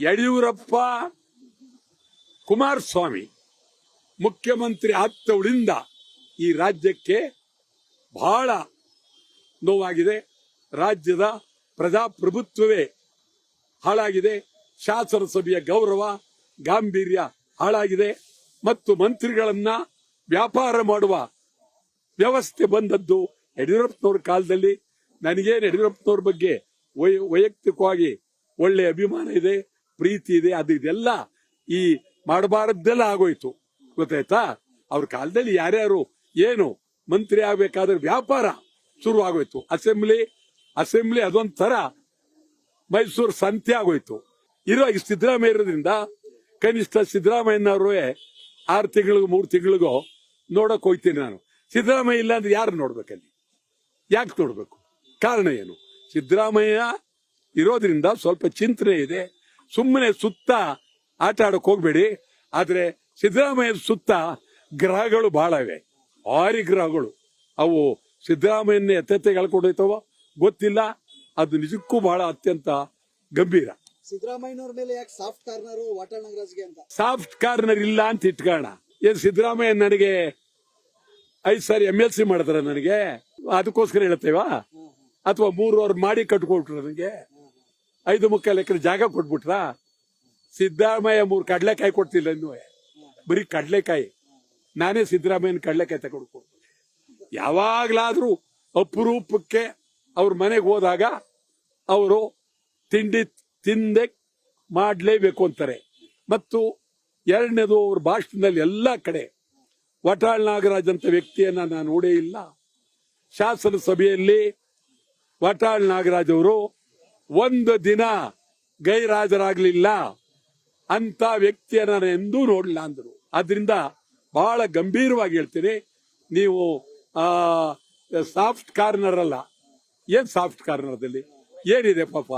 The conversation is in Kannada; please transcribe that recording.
ಯಡಿಯೂರಪ್ಪ ಕುಮಾರಸ್ವಾಮಿ ಮುಖ್ಯಮಂತ್ರಿ ಆಗ್ತವಳಿಂದ ಈ ರಾಜ್ಯಕ್ಕೆ ಬಹಳ ನೋವಾಗಿದೆ. ರಾಜ್ಯದ ಪ್ರಜಾಪ್ರಭುತ್ವವೇ ಹಾಳಾಗಿದೆ. ಶಾಸನಸಭೆಯ ಗೌರವ, ಗಾಂಭೀರ್ಯ ಹಾಳಾಗಿದೆ. ಮತ್ತು ಮಂತ್ರಿಗಳನ್ನ ವ್ಯಾಪಾರ ಮಾಡುವ ವ್ಯವಸ್ಥೆ ಬಂದದ್ದು ಯಡಿಯೂರಪ್ಪನವ್ರ ಕಾಲದಲ್ಲಿ. ನನಗೇನು ಯಡಿಯೂರಪ್ಪನವ್ರ ಬಗ್ಗೆ ವೈಯಕ್ತಿಕವಾಗಿ ಒಳ್ಳೆ ಅಭಿಮಾನ ಇದೆ. ಪ್ರೀತಿ ಇದೆ, ಅದು ಇದೆಲ್ಲ ಈ ಮಾಡಬಾರದ್ದೆಲ್ಲ ಆಗೋಯ್ತು. ಗೊತ್ತಾಯ್ತಾ? ಅವ್ರ ಕಾಲದಲ್ಲಿ ಯಾರ್ಯಾರು ಏನು ಮಂತ್ರಿ ಆಗ್ಬೇಕಾದ್ರೆ ವ್ಯಾಪಾರ ಶುರು ಆಗೋಯ್ತು. ಅಸೆಂಬ್ಲಿ ಅಸೆಂಬ್ಲಿ ಅದೊಂಥರ ಮೈಸೂರು ಸಂತೆ ಆಗೋಯ್ತು. ಇರುವಾಗ ಸಿದ್ದರಾಮಯ್ಯ ಇರೋದ್ರಿಂದ ಕನಿಷ್ಠ ಸಿದ್ದರಾಮಯ್ಯನವರು ಆರು ತಿಂಗಳಿಗೂ, ಮೂರು ತಿಂಗಳಿಗೂ ನೋಡಕ್ ಹೋಗ್ತೀನಿ ನಾನು. ಸಿದ್ದರಾಮಯ್ಯ ಇಲ್ಲ ಅಂದ್ರೆ ಯಾರು ನೋಡ್ಬೇಕಲ್ಲಿ? ಯಾಕೆ ನೋಡ್ಬೇಕು? ಕಾರಣ ಏನು? ಸಿದ್ದರಾಮಯ್ಯ ಇರೋದ್ರಿಂದ ಸ್ವಲ್ಪ ಚಿಂತನೆ ಇದೆ. ಸುಮ್ಮನೆ ಸುತ್ತ ಆಟ ಆಡಕ್ ಹೋಗ್ಬೇಡಿ. ಆದ್ರೆ ಸಿದ್ದರಾಮಯ್ಯ ಸುತ್ತ ಗ್ರಹಗಳು ಬಹಳ ಇವೆ. ಆರಿ ಗ್ರಹಗಳು. ಅವು ಸಿದ್ದರಾಮಯ್ಯನ ಎತ್ತೆತ್ತೆ ಹೇಳ್ಕೊಂಡೋಯ್ತವೋ ಗೊತ್ತಿಲ್ಲ. ಅದು ನಿಜಕ್ಕೂ ಬಹಳ ಅತ್ಯಂತ ಗಂಭೀರ. ಸಿದ್ದರಾಮಯ್ಯನವ್ರ ಮೇಲೆ ಯಾಕೆ ಸಾಫ್ಟ್ ಕಾರ್ನರ್ ವಾಟಾಳ್ ನಾಗರಾಜ್ಗೆ ಅಂತ? ಸಾಫ್ಟ್ ಕಾರ್ನರ್ ಇಲ್ಲ ಅಂತ ಇಟ್ಕೋಣ. ಏನ್ ಸಿದ್ದರಾಮಯ್ಯ ನನಗೆ ಐದ್ ಸಾರಿ ಎಂ ಎಲ್ ಸಿ ಮಾಡಿದ್ರ ನನಗೆ? ಅದಕ್ಕೋಸ್ಕರ ಹೇಳ್ತೇವಾ ಅಥವಾ ಮೂರುವರೆ ಮಾಡಿ ಕಟ್ಕೊಟ್ರು ನನಗೆ? ಐದು ಮುಕ್ಕಾಲು ಎಕರೆ ಜಾಗ ಕೊಟ್ಬಿಟ್ರ? ಸಿದ್ದರಾಮಯ್ಯ ಮೂರು ಕಡಲೆಕಾಯಿ ಕೊಡ್ತಿಲ್ಲ ಇನ್ನು. ಬರೀ ಕಡ್ಲೆಕಾಯಿ. ನಾನೇ ಸಿದ್ದರಾಮಯ್ಯನ ಕಡಲೆಕಾಯಿ ತಗೊಂಡು ಯಾವಾಗ್ಲಾದ್ರೂ ಅಪರೂಪಕ್ಕೆ ಅವ್ರ ಮನೆಗೆ ಹೋದಾಗ ಅವರು ತಿಂಡಿ ತಿಂದೆ ಮಾಡಲೇಬೇಕು ಅಂತಾರೆ. ಮತ್ತು ಎರಡನೇದು ಅವ್ರ ಭಾಷಣದಲ್ಲಿ ಎಲ್ಲ ಕಡೆ ವಟಾಳ್ ನಾಗರಾಜ್ ಅಂತ ವ್ಯಕ್ತಿಯನ್ನ ನಾನು ನೋಡೇ ಇಲ್ಲ. ಶಾಸನ ಸಭೆಯಲ್ಲಿ ವಟಾಳ್ ನಾಗರಾಜ್ ಅವರು ಒಂದು ದಿನ ಗೈರಾಜರಾಗ್ಲಿಲ್ಲ ಅಂತ ವ್ಯಕ್ತಿಯನ್ನ ನಾನು ಎಂದೂ ನೋಡಲಿಲ್ಲ ಅಂದರು. ಆದ್ರಿಂದ ಬಹಳ ಗಂಭೀರವಾಗಿ ಹೇಳ್ತೀನಿ, ನೀವು ಸಾಫ್ಟ್ ಕಾರ್ನರ್ ಅಲ್ಲ. ಏನ್ ಸಾಫ್ಟ್ ಕಾರ್ನರ್ದಲ್ಲಿ? ಏನಿದೆ ಪಾಪ?